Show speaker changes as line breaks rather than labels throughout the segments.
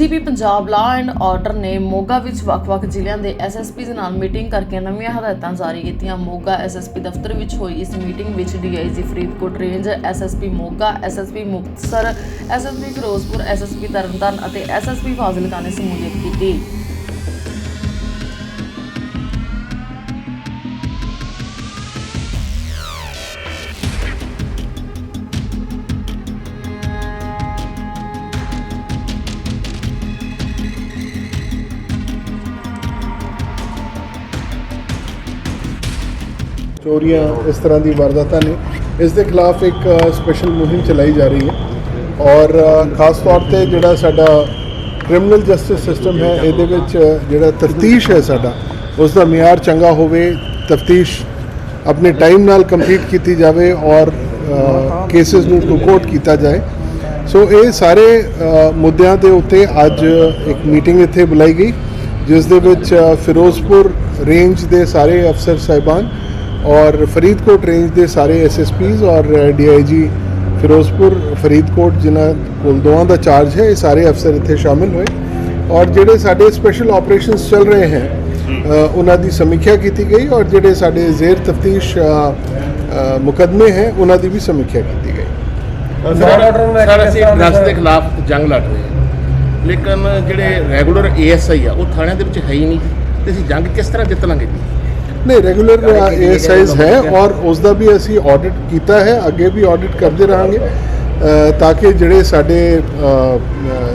DGP Punjab law and order ਨੇ ਮੋਗਾ ਵਿੱਚ ਵੱਖ-ਵੱਖ ਜ਼ਿਲ੍ਹਿਆਂ ਦੇ ਐਸਐਸਪੀਜ਼ ਨਾਲ ਮੀਟਿੰਗ ਕਰਕੇ ਨਵੀਆਂ ਹਦਾਇਤਾਂ ਜਾਰੀ ਕੀਤੀਆਂ। ਮੋਗਾ ਐਸਐਸਪੀ ਦਫ਼ਤਰ ਵਿੱਚ ਹੋਈ ਇਸ ਮੀਟਿੰਗ ਵਿੱਚ DIG Faridkot range SSP Moga SSP Muktsar SSP Firozpur SSP Tarn Taran ਅਤੇ ਐਸਐਸਪੀ ਫਾਜ਼ਿਲਕਾ ਨੇ ਸ਼ਮੂਲੀਅਤ ਕੀਤੀ।
ਚੋਰੀਆਂ ਇਸ ਤਰ੍ਹਾਂ ਦੀ ਵਾਰਦਾਤਾਂ ਨੇ। ਇਸ ਦੇ ਖਿਲਾਫ ਇੱਕ ਸਪੈਸ਼ਲ ਮੁਹਿੰਮ ਚਲਾਈ ਜਾ ਰਹੀ ਹੈ। ਔਰ ਖਾਸ ਤੌਰ ਤੇ ਜਿਹੜਾ ਸਾਡਾ ਕ੍ਰਿਮੀਨਲ ਜਸਟਿਸ ਸਿਸਟਮ ਹੈ, ਇਹਦੇ ਵਿੱਚ ਜਿਹੜਾ ਤਫਤੀਸ਼ ਹੈ ਸਾਡਾ, ਉਸ ਦਾ ਮਿਆਰ ਚੰਗਾ ਹੋਵੇ, ਤਫਤੀਸ਼ ਆਪਣੇ ਟਾਈਮ ਨਾਲ ਕੰਪਲੀਟ ਕੀਤੀ ਜਾਵੇ ਔਰ ਕੇਸਿਸ ਨੂੰ ਟੂ ਕੋਰਟ ਕੀਤਾ ਜਾਏ। ਸੋ ਇਹ ਸਾਰੇ ਮੁੱਦਿਆਂ ਦੇ ਉੱਤੇ ਅੱਜ ਇੱਕ ਮੀਟਿੰਗ ਇੱਥੇ ਬੁਲਾਈ ਗਈ, ਜਿਸ ਦੇ ਵਿੱਚ ਫਿਰੋਜ਼ਪੁਰ ਰੇਂਜ ਦੇ ਸਾਰੇ ਅਫਸਰ, ਸਾਹਿਬਾਨ ਔਰ ਫਰੀਦਕੋਟ ਰੇਂਜ ਦੇ ਸਾਰੇ ਐਸਐਸਪੀਜ਼ ਔਰ ਡੀਆਈਜੀ ਫਿਰੋਜ਼ਪੁਰ ਫਰੀਦਕੋਟ ਜਿਨ੍ਹਾਂ ਕੋਲ ਦੋਵਾਂ ਦਾ ਚਾਰਜ ਹੈ ਇਹ ਸਾਰੇ ਅਫਸਰ ਇੱਥੇ ਸ਼ਾਮਿਲ ਹੋਏ। ਔਰ ਜਿਹੜੇ ਸਾਡੇ ਸਪੈਸ਼ਲ ਆਪਰੇਸ਼ਨਸ ਚੱਲ ਰਹੇ ਹਨ ਉਹਨਾਂ ਦੀ ਸਮੀਖਿਆ ਕੀਤੀ ਗਈ ਔਰ ਜਿਹੜੇ ਸਾਡੇ ਜ਼ੇਰ ਤਫਤੀਸ਼ ਮੁਕਦਮੇ ਹੈ ਉਹਨਾਂ ਦੀ ਵੀ ਸਮੀਖਿਆ ਕੀਤੀ ਗਈ।
ਸਰ ਅਸੀਂ ਡਰੱਗਸ ਦੇ ਖਿਲਾਫ ਜੰਗ ਲੜ ਰਹੇ ਹਾਂ। ਲੇਕਿਨ ਜਿਹੜੇ ਰੈਗੂਲਰ ਏਐਸਆਈ ਆ ਉਹ ਥਾਣਿਆਂ ਦੇ ਵਿੱਚ ਹੈ ਹੀ ਨਹੀਂ। ਤੇ ਅਸੀਂ ਜੰਗ ਕਿਸ ਤਰ੍ਹਾਂ ਜਿੱਤ ਲਾਂਗੇ ਜੀ?
ਨਹੀਂ ਰੈਗੂਲਰ ਏਐਸਆਈਜ਼ ਹੈ ਔਰ ਉਸ ਦਾ ਵੀ ਅਸੀਂ ਆਡਿਟ ਕੀਤਾ ਹੈ ਅੱਗੇ ਵੀ ਆਡਿਟ ਕਰਦੇ ਰਹਾਂਗੇ ਤਾਂ ਕਿ ਜਿਹੜੇ ਸਾਡੇ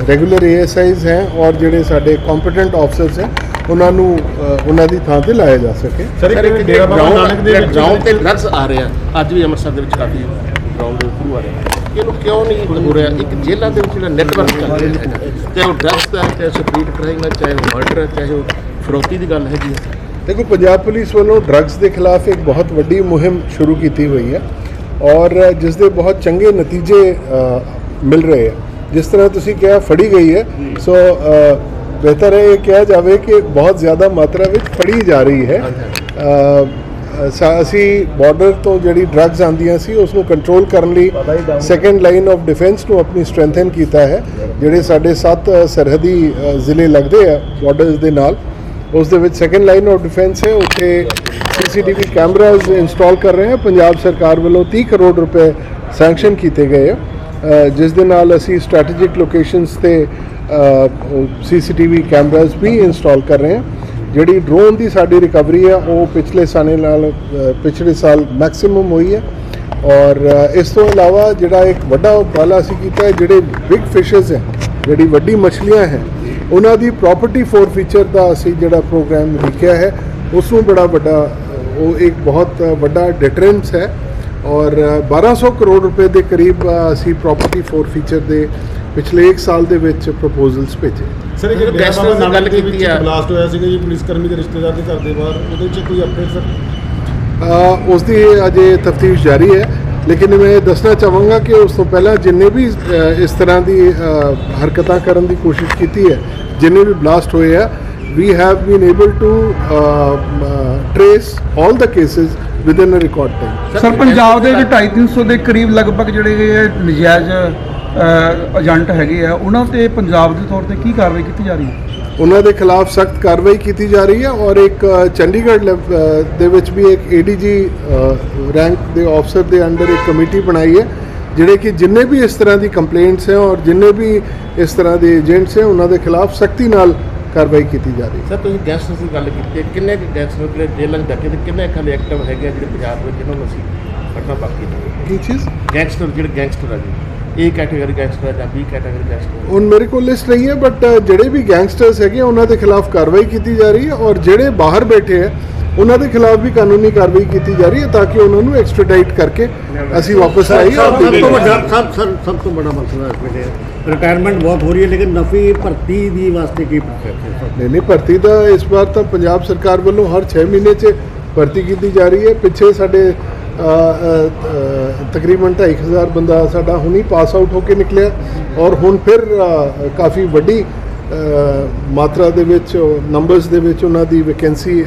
ਰੈਗੂਲਰ ਏਐਸਆਈਜ਼ ਹੈ ਔਰ ਜਿਹੜੇ ਸਾਡੇ ਕੰਪੀਟੈਂਟ ਆਫਸਰਸ ਹੈ ਉਹਨਾਂ ਨੂੰ ਉਹਨਾਂ ਦੀ ਥਾਂ ਤੇ ਲਾਇਆ ਜਾ ਸਕੇ।
ਸਰ ਇੱਕ ਡੇਰਾ ਬਾਬਾ ਨਾਨਕ ਦੇ
ਗਰਾਊਂਡ ਤੇ ਡਰੱਗਸ ਆ ਰਹੇ ਆ ਅੱਜ ਵੀ ਅੰਮ੍ਰਿਤਸਰ ਦੇ ਵਿੱਚ ਕਾਫੀ ਗਰਾਊਂਡ ਦੇ ਥਰੂ ਆ ਰਹੇ ਆ। ਇਹਨੂੰ ਕਿਉਂ ਨਹੀਂ ਹੋ ਰਿਹਾ? ਇੱਕ ਜੇਲ੍ਹਾਂ ਦੇ ਵਿੱਚ ਜਿਹੜਾ ਨੈਟਵਰਕ ਚੱਲ ਰਿਹਾ ਹੈ ਚਾਹੇ ਉਹ ਡਰੱਗਸ ਦਾ ਚਾਹੇ ਸਪੀਡ ਕ੍ਰਾਈਮ ਹੈ ਚਾਹੇ ਉਹ ਮਰਡਰ ਹੈ ਚਾਹੇ ਉਹ ਫਰੋਤੀ ਦੀ ਗੱਲ ਹੈਗੀ ਹੈ।
ਦੇਖੋ ਪੰਜਾਬ ਪੁਲਿਸ ਵੱਲੋਂ ਡਰੱਗਸ ਦੇ ਖਿਲਾਫ ਇੱਕ ਬਹੁਤ ਵੱਡੀ ਮੁਹਿੰਮ ਸ਼ੁਰੂ ਕੀਤੀ ਹੋਈ ਹੈ ਔਰ ਜਿਸ ਦੇ ਬਹੁਤ ਚੰਗੇ ਨਤੀਜੇ ਮਿਲ ਰਹੇ ਆ ਜਿਸ ਤਰ੍ਹਾਂ ਤੁਸੀਂ ਕਿਹਾ ਫੜੀ ਗਈ ਹੈ। ਸੋ ਬਿਹਤਰ ਹੈ ਇਹ ਕਿਹਾ ਜਾਵੇ ਕਿ ਬਹੁਤ ਜ਼ਿਆਦਾ ਮਾਤਰਾ ਵਿੱਚ ਫੜੀ ਜਾ ਰਹੀ ਹੈ। ਅਸੀਂ ਬਾਰਡਰ ਤੋਂ ਜਿਹੜੀ ਡਰੱਗਸ ਆਉਂਦੀਆਂ ਸੀ ਉਸ ਨੂੰ ਕੰਟਰੋਲ ਕਰਨ ਲਈ ਸੈਕੰਡ ਲਾਈਨ ਆਫ ਡਿਫੈਂਸ ਨੂੰ ਆਪਣੀ ਸਟਰੈਂਥਨ ਕੀਤਾ ਹੈ। ਜਿਹੜੇ ਸਾਡੇ ਸੱਤ ਸਰਹੱਦੀ ਅ, ਜ਼ਿਲ੍ਹੇ ਲੱਗਦੇ ਆ ਬਾਰਡਰਸ ਦੇ ਨਾਲ। ਉਸ ਦੇ ਵਿੱਚ ਸੈਕੰਡ ਲਾਈਨ ਆਫ ਡਿਫੈਂਸ ਹੈ, ਉੱਥੇ ਸੀਸੀਟੀਵੀ ਕੈਮਰਾਜ਼ ਇੰਸਟਾਲ ਕਰ ਰਹੇ ਹਾਂ। ਪੰਜਾਬ ਸਰਕਾਰ ਵੱਲੋਂ 30 ਕਰੋੜ ਰੁਪਏ ਸੈਂਕਸ਼ਨ ਕੀਤੇ ਗਏ ਆ। ਜਿਸ ਦੇ ਨਾਲ ਅਸੀਂ ਸਟ੍ਰੈਟੇਜਿਕ ਲੋਕੇਸ਼ਨਸ ਤੇ ਸੀਸੀਟੀਵੀ ਕੈਮਰਾਜ਼ ਵੀ ਇੰਸਟਾਲ ਕਰ ਰਹੇ ਹਾਂ। ਜਿਹੜੀ ਡਰੋਨ ਦੀ ਸਾਡੀ ਰਿਕਵਰੀ ਹੈ ਉਹ ਪਿਛਲੇ ਸਾਲੇ ਨਾਲ ਪਿਛਲੇ ਸਾਲ ਮੈਕਸਿਮਮ ਹੋਈ ਹੈ। ਔਰ ਇਸ ਤੋਂ ਇਲਾਵਾ ਜਿਹੜਾ ਇੱਕ ਵੱਡਾ ਉਪਰਾਲਾ ਅਸੀਂ ਕੀਤਾ ਹੈ, ਜਿਹੜੇ ਬਿਗ ਫਿਸ਼ਸ ਹੈ, ਜਿਹੜੀ ਵੱਡੀ ਮੱਛਲੀਆਂ ਹੈ ਉਹਨਾਂ ਦੀ ਪ੍ਰਾਪਰਟੀ ਫੋਰ ਫੀਚਰ ਦਾ ਅਸੀਂ ਜਿਹੜਾ ਪ੍ਰੋਗਰਾਮ ਲਿਖਿਆ ਹੈ ਉਸ ਨੂੰ ਬੜਾ ਵੱਡਾ ਉਹ ਇੱਕ ਬਹੁਤ ਵੱਡਾ ਡਿਟਰੈਂਸ ਹੈ ਔਰ ਅ, 1200 ਕਰੋੜ ਰੁਪਏ ਦੇ ਕਰੀਬ ਅਸੀਂ ਪ੍ਰਾਪਰਟੀ ਫੋਰ ਫੀਚਰ ਦੇ ਪਿਛਲੇ 1 ਸਾਲ ਦੇ ਵਿੱਚ ਪ੍ਰਪੋਜ਼ਲਸ ਭੇਜੇ।
ਸਰ ਡੇਰਾ
ਗੈਂਗਸਟਰ
ਬਾਬਾ
ਦੀ ਗੱਲ ਕੀਤੀ ਆ।
ਬਲਾਸਟ ਹੋਇਆ ਸੀਗਾ ਜੀ ਪੁਲਿਸ ਕਰਮੀ ਦੇ ਰਿਸ਼ਤੇਦਾਰ ਦੇ ਘਰ ਦੇ ਬਾਹਰ। ਉਹਦੇ ਵਿੱਚ ਕੋਈ ਅਪਡੇਟ ਸਰ?
ਅ, ਉਸ ਦੀ ਅਜੇ ਤਫਤੀਸ਼ ਜਾਰੀ ਹੈ ਲੇਕਿਨ ਮੈਂ ਇਹ ਦੱਸਣਾ ਚਾਹਾਂਗਾ ਕਿ ਉਸ ਤੋਂ ਪਹਿਲਾਂ ਜਿੰਨੇ ਵੀ ਇਸ ਤਰ੍ਹਾਂ ਦੀ ਹਰਕਤਾਂ ਕਰਨ ਦੀ ਕੋਸ਼ਿਸ਼ ਕੀਤੀ ਹੈ ਜਿੰਨੇ ਵੀ ਬਲਾਸਟ ਹੋਏ ਆ we have been able to trace all the cases within a record time
sir Punjab ਦੇ ਵਿੱਚ 250 ਦੇ ਕਰੀਬ ਲਗਭਗ ਜਿਹੜੇ ਇਹ ਨਜਾਇਜ਼ ਏਜੰਟ ਹੈਗੇ ਆ ਉਹਨਾਂ ਤੇ ਪੰਜਾਬ ਦੇ ਤੌਰ ਤੇ ਕੀ ਕਾਰਵਾਈ ਕੀਤੀ ਜਾ ਰਹੀ ਹੈ?
ਉਹਨਾਂ ਦੇ ਖਿਲਾਫ ਸਖਤ ਕਾਰਵਾਈ ਕੀਤੀ ਜਾ ਰਹੀ ਹੈ ਔਰ ਇੱਕ ਚੰਡੀਗੜ੍ਹ ਦੇ ਵਿੱਚ ਵੀ ਇੱਕ ਏਡੀਜੀ ਰੈਂਕ ਦੇ ਅਫਸਰ ਦੇ ਅੰਡਰ ਇੱਕ ਕਮੇਟੀ ਬਣਾਈ ਹੈ। ਜਿਹੜੇ ਕਿ ਜਿੰਨੇ ਵੀ ਇਸ ਤਰ੍ਹਾਂ ਦੀ ਕੰਪਲੇਂਟਸ ਹੈ ਔਰ ਜਿੰਨੇ ਵੀ ਇਸ ਤਰ੍ਹਾਂ ਦੇ ਏਜੰਟਸ ਹੈ ਉਹਨਾਂ ਦੇ ਖਿਲਾਫ ਸਖਤੀ ਨਾਲ ਕਾਰਵਾਈ ਕੀਤੀ ਜਾ ਰਹੀ ਹੈ।
ਸਰ ਤੁਸੀਂ ਗੈਂਗਸਟਰ ਦੀ ਗੱਲ ਕੀਤੀ ਹੈ। ਕਿੰਨੇ ਕੁ ਗੈਂਗਸਟਰ ਜਿਹੜੇ ਜੇਲ੍ਹਾਂ 'ਚ ਤੇ ਕਿੰਨੇ ਖਾਲੀ ਐਕਟਿਵ ਹੈਗੇ ਆ ਜਿਹੜੇ ਪੰਜਾਬ ਵਿੱਚ ਜਿਹਨਾਂ ਨੂੰ ਅਸੀਂ ਫੜਨਾ ਬਾਕੀ ਨੇ
ਕੀ ਚੀਜ਼?
ਗੈਂਗਸਟਰ ਜਿਹੜੇ ਗੈਂਗਸਟਰ ਆ ਜੀ। ਏ ਕੈਟਾਗਰੀ ਗੈਂਗਸਟਰ ਜਾਂ ਬੀ ਕੈਟਾਗਰੀ ਗੈਂਗਸਟਰ
ਹੁਣ ਮੇਰੇ ਕੋਲ ਲਿਸਟ ਨਹੀਂ ਹੈ ਬਟ ਜਿਹੜੇ ਵੀ ਗੈਂਗਸਟਰਸ ਹੈਗੇ ਉਹਨਾਂ ਦੇ ਖਿਲਾਫ ਕਾਰਵਾਈ ਕੀਤੀ ਜਾ ਰਹੀ ਹੈ ਔਰ ਜਿਹੜੇ ਬਾਹਰ ਬੈਠੇ ਹੈ ਉਹਨਾਂ ਦੇ ਖਿਲਾਫ ਵੀ ਕਾਨੂੰਨੀ ਕਾਰਵਾਈ ਕੀਤੀ ਜਾ ਰਹੀ ਹੈ ਤਾਂ ਕਿ ਉਹਨਾਂ ਨੂੰ ਐਕਸਟ੍ਰੈਡਾਈਟ ਕਰਕੇ ਅਸੀਂ ਵਾਪਸ ਆਈਏ ਔਰ
ਸਭ ਤੋਂ। ਵੱਡਾ ਸਭ ਸਭ ਸਭ ਤੋਂ ਬੜਾ ਮਸਲਾ ਇਸ ਵੇਲੇ ਰਿਟਾਇਰਮੈਂਟ ਬਹੁਤ ਹੋ ਰਹੀ ਹੈ ਲੇਕਿਨ ਨਫੀ ਭਰਤੀ ਦੀ ਵਾਸਤੇ ਕੀ ਪ੍ਰੋਸੈਸ ਹੈ
ਨਹੀਂ ਨਹੀਂ ਭਰਤੀ ਦਾ ਇਸ ਵਾਰ ਤਾਂ ਪੰਜਾਬ ਸਰਕਾਰ ਵੱਲੋਂ ਹਰ 6 ਮਹੀਨੇ 'ਚ ਭਰਤੀ ਕੀਤੀ ਜਾ ਰਹੀ ਹੈ ਪਿੱਛੇ ਸਾਡੇ ਅ, ਅ, ਅ, ਤਕਰੀਬਨ 2500 ਬੰਦਾ ਸਾਡਾ ਹੁਣੀ ਪਾਸ ਆਊਟ ਹੋ ਕੇ ਨਿਕਲਿਆ ਔਰ ਹੁਣ ਫਿਰ ਅ, ਕਾਫੀ ਵੱਡੀ ਮਾਤਰਾ ਦੇ ਵਿੱਚ ਨੰਬਰਸ ਦੇ ਵਿੱਚ ਉਹਨਾਂ ਦੀ ਵੈਕੈਂਸੀ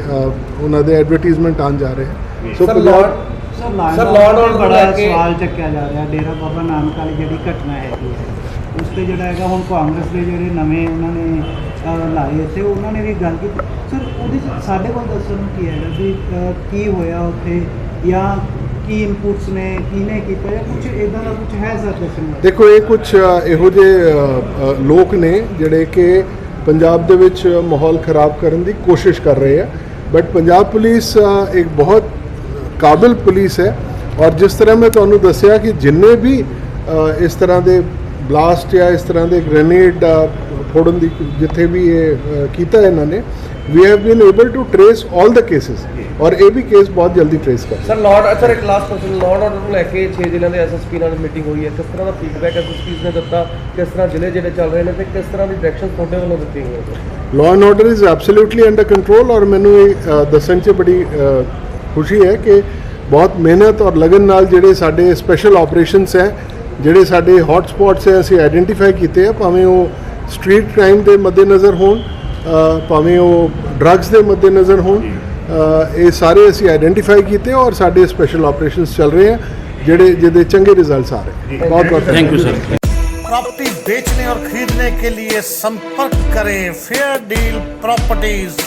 ਉਹਨਾਂ ਦੇ ਐਡਵਰਟਾਈਜ਼ਮੈਂਟ ਆਉਣ ਜਾ ਰਹੇ so Punjab
sir law and ਬੜਾ ਸਵਾਲ ਚੱਕਿਆ ਜਾ ਰਿਹਾ ਡੇਰਾ ਬਾਬਾ ਨਾਨਕ ਵਾਲੀ ਜਿਹੜੀ ਘਟਨਾ ਹੈਗੀ ਹੈ। ਉਸ ਤੇ ਜਿਹੜਾ ਹੈਗਾ ਹੁਣ ਕਾਂਗਰਸ ਦੇ ਜਿਹੜੇ ਨਵੇਂ ਉਹਨਾਂ ਨੇ ਲਾਏ ਇੱਥੇ ਉਹਨਾਂ ਨੇ ਵੀ ਗੱਲ ਕੀਤੀ। ਸਰ ਉਹਦੇ ਸਾਡੇ ਕੋਲ ਦੱਸਣ ਨੂੰ ਕੀ ਹੈਗਾ ਵੀ ਕੀ ਹੋਇਆ ਉੱਥੇ? ਜਾਂ ਕੀ ਇਨਪੁਟਸ ਨੇ ਕਿਹਨੇ ਕੀਤਾ ਜਾਂ ਕੁਝ ਇਦਾਂ ਦਾ ਕੁਝ ਹੈ ਸਰ ਦੱਸਣ
ਦੇਖੋ, ਇਹ ਕੁਝ ਇਹੋ ਜਿਹੇ ਲੋਕ ਨੇ ਜਿਹੜੇ ਕਿ ਪੰਜਾਬ ਦੇ ਵਿੱਚ ਮਾਹੌਲ ਖਰਾਬ ਕਰਨ ਦੀ ਕੋਸ਼ਿਸ਼ ਕਰ ਰਹੇ ਆ। ਬਟ ਪੰਜਾਬ ਪੁਲਿਸ ਇੱਕ ਬਹੁਤ ਕਾਬਿਲ ਪੁਲਿਸ ਹੈ ਔਰ ਜਿਸ ਤਰ੍ਹਾਂ ਮੈਂ ਤੁਹਾਨੂੰ ਦੱਸਿਆ ਕਿ ਜਿੰਨੇ ਵੀ ਇਸ ਤਰ੍ਹਾਂ ਦੇ ਬਲਾਸਟ ਜਾਂ ਇਸ ਤਰ੍ਹਾਂ ਦੇ ਗ੍ਰੇਨੇਡ ਫੋੜਨ ਦੀ ਜਿੱਥੇ ਵੀ ਇਹ ਕੀਤਾ ਇਹਨਾਂ ਨੇ we have been able to trace all the cases ਔਰ ਇਹ ਵੀ ਕੇਸ ਬਹੁਤ ਜਲਦੀ ਟ੍ਰੇਸ ਕਰ
ਸਰ ਲਾਰਡ ਸਰ ਇੱਕ ਲਾਸਟ ਕੁਐਸਚਨ ਲਾਰਡ ਆਰਡਰ ਨੂੰ ਲੈ ਕੇ 6 ਜ਼ਿਲ੍ਹਿਆਂ ਦੇ ਐਸਐਸਪੀ ਨਾਲ ਮੀਟਿੰਗ ਹੋਈ ਹੈ। ਕਿਸ ਤਰ੍ਹਾਂ ਦਾ ਫੀਡਬੈਕ ਐਸਐਸਪੀਸ ਨੇ ਦਿੱਤਾ? ਕਿਸ ਤਰ੍ਹਾਂ ਜ਼ਿਲ੍ਹੇ ਜਿਹੜੇ ਚੱਲ ਰਹੇ ਨੇ ਤੇ ਕਿਸ ਤਰ੍ਹਾਂ ਦੀ ਡਾਇਰੈਕਸ਼ਨ ਤੁਹਾਡੇ ਵੱਲੋਂ ਦਿੱਤੀ ਗਈ ਹੈ?
Order is absolutely under control ਔਰ ਮੈਨੂੰ ਇਹ ਅ, ਦੱਸਣ 'ਚ ਬੜੀ ਖੁਸ਼ੀ ਹੈ ਕਿ ਬਹੁਤ ਮਿਹਨਤ ਔਰ ਲਗਨ ਨਾਲ ਜਿਹੜੇ ਸਾਡੇ ਸਪੈਸ਼ਲ ਆਪਰੇਸ਼ਨਸ ਹੈ ਜਿਹੜੇ ਸਾਡੇ ਹੌਟ ਸਪੌਟਸ ਹੈ ਅਸੀਂ ਆਈਡੈਂਟੀਫਾਈ ਕੀਤੇ ਆ ਭਾਵੇਂ ਉਹ ਸਟਰੀਟ ਕ੍ਰਾਈਮ ਦੇ ਮੱਦੇਨਜ਼ਰ ਹੋਣ ਅ, ਭਾਵੇਂ ਉਹ ਡਰੱਗਸ ਦੇ ਮੱਦੇਨਜ਼ਰ ਹੋਣ ਅ, ਇਹ ਸਾਰੇ ਅਸੀਂ ਆਇਡੈਂਟੀਫਾਈ ਕੀਤੇ ਔਰ ਸਾਡੇ ਸਪੈਸ਼ਲ ਆਪਰੇਸ਼ਨਸ ਚੱਲ ਰਹੇ ਆ ਜਿਹੜੇ ਜਿਹਦੇ ਚੰਗੇ ਰਿਜ਼ਲਟਸ ਆ ਰਹੇ ਬਹੁਤ ਬਹੁਤ ਥੈਂਕ ਯੂ ਸਰ
प्रॉपर्टी बेचने और खरीदने के लिए संपर्क करें फेयर डील प्रॉपर्टीज